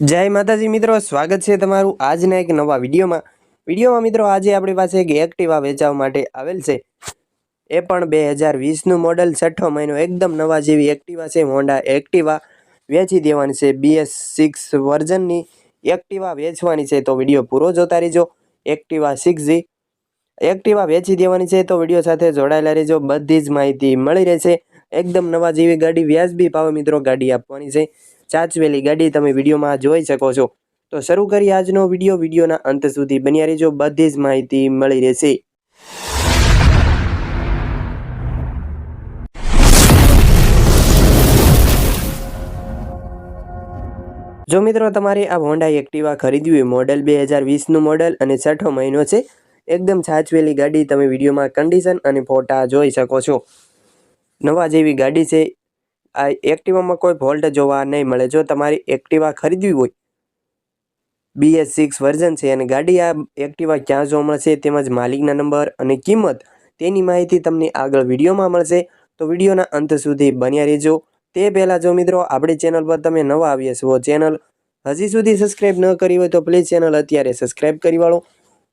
જય માતાજી મિત્રો, સ્વાગત છે તમારું આજના એક નવા વિડીયોમાં. વિડીયોમાં મિત્રો, આજે આપણી પાસે એક એક્ટિવા વેચાવ માટે આવેલ છે. એ પણ બે હજાર વીસનું મોડલ છઠ્ઠો મહિનો, એકદમ નવા જેવી એક્ટિવા છે હોન્ડા એક્ટિવા વેચી દેવાની છે બીએસ સિક્સ વર્ઝનની એક્ટિવા વેચવાની છે, તો વીડિયો પૂરો જોતા રહેજો. એક્ટિવા સિક્સ જી એક્ટિવા વેચી દેવાની છે, તો વીડિયો સાથે જોડાયેલા રહેજો. બધી જ માહિતી મળી રહેશે. એકદમ નવા જેવી ગાડી, વ્યાજબી ભાવે મિત્રો ગાડી આપવાની છે. ચાચવેલી ગાડી તમે વિડીયોમાં જોઈ શકો છો. તો શરૂ કરી આજનો વીડિયો. વિડીયોના અંત સુધી બન્યા રહેજો. બધી જ માહિતી મળી રહેશે. જો મિત્રો તમારે આ હોન્ડા એક્ટિવા ખરીદવી હોય, મોડલ બે હજાર વીસનું મોડલ અને છઠ્ઠો મહિનો છે, એકદમ સાચવેલી ગાડી તમે વિડીયોમાં કન્ડિશન અને ફોટા જોઈ શકો છો. નવા જેવી ગાડી છે આ એક્ટિવામાં કોઈ ફોલ્ટ જોવા નહીં મળે. જો તમારી એક્ટિવા ખરીદવી હોય બીએસ સિક્સ વર્ઝન છે અને ગાડી આ એક્ટિવા ક્યાં જોવા મળશે તેમજ માલિકના નંબર અને કિંમત તેની માહિતી તમને આગળ વિડીયોમાં મળશે. તો વિડીયોના અંત સુધી બન્યા રહેજો. તે પહેલાં જો મિત્રો, આપણી ચેનલ પર તમે નવા આવ્યા છો, ચેનલ હજી સુધી સબસ્ક્રાઈબ ન કરી હોય તો પ્લીઝ ચેનલ અત્યારે સબસ્ક્રાઈબ કરી વાળો.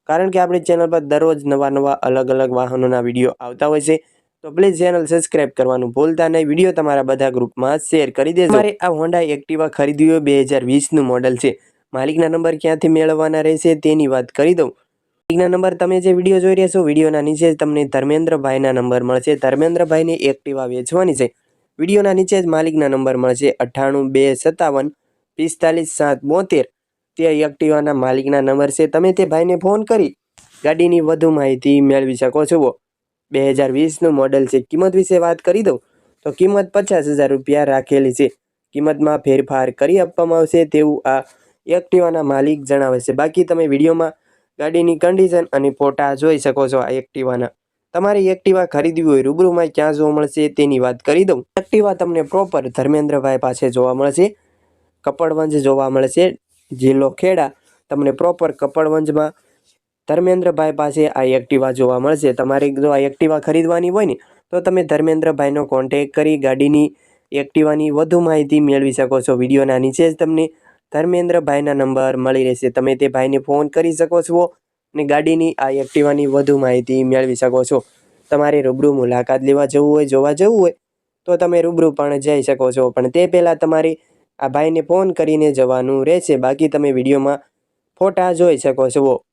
કારણ કે આપણી ચેનલ પર દરરોજ નવા નવા અલગ અલગ વાહનોના વીડિયો આવતા હોય છે. તો પ્લીઝ ચેનલ સબસ્ક્રાઇબ કરવાનું ભૂલતા નહીં. વીડિયો તમારા બધા ગ્રુપમાં શેર કરી દેજો. મારે આ હોન્ડા એક્ટિવા ખરીદ્યું બે હજાર વીસનું મોડલ છે. માલિકના નંબર ક્યાંથી મેળવવાના રહેશે તેની વાત કરી દઉં. માલિકના નંબર તમે જે વીડિયો જોઈ રહ્યા છો, વિડીયોના નીચે જ તમને ધર્મેન્દ્રભાઈના નંબર મળશે. ધર્મેન્દ્રભાઈને એક્ટિવા વેચવાની છે. વિડીયોના નીચે જ માલિકના નંબર મળશે અઠ્ઠાણું બે સત્તાવન પિસ્તાલીસ સાત બોતેર. તે એક્ટિવાના માલિકના નંબર છે. તમે તે ભાઈને ફોન કરી. ગાડીની વધુ માહિતી મેળવી શકો છો. બે હજાર વીસનું મોડલ છે. કિંમત વિશે વાત કરી દઉં? તો કિંમત પચાસ હજાર રૂપિયા રાખેલી છે. કિંમતમાં ફેરફાર કરી આપવામાં આવશે તેવું આ એક્ટિવાના માલિક જણાવે છે. બાકી તમે વિડીયોમાં ગાડીની કન્ડિશન અને ફોટા જોઈ શકો છો આ એક્ટિવાના. તમારી એક્ટિવા ખરીદવી હોય, રૂબરૂમાં ક્યાં જોવા મળશે તેની વાત કરી દઉં. એક્ટિવા તમને પ્રોપર ધર્મેન્દ્રભાઈ પાસે જોવા મળશે. કપડવંજ જોવા મળશે. જિલ્લો ખેડા તમને પ્રોપર કપડવંજમાં ધર્મેન્દ્રભાઈ પાસે આ એક્ટિવા જોવા મળશે. તમારે જો આ એક્ટિવા ખરીદવાની હોય ને, તો તમે ધર્મેન્દ્રભાઈનો કોન્ટેક કરી ગાડીની એક્ટિવાની વધુ માહિતી મેળવી શકો છો. વિડીયોના નીચે જ તમને ધર્મેન્દ્રભાઈના નંબર મળી રહેશે. તમે તે ભાઈને ફોન કરી શકો છો અને ગાડીની આ એક્ટિવાની વધુ માહિતી મેળવી શકો છો. તમારે રૂબરૂ મુલાકાત લેવા જવું હોય, જોવા જવું હોય, તો તમે રૂબરૂ પણ જઈ શકો છો. પણ તે પહેલાં તમારે આ ભાઈને ફોન કરીને જવાનું રહેશે. બાકી તમે વિડીયોમાં ફોટા જોઈ શકો છો.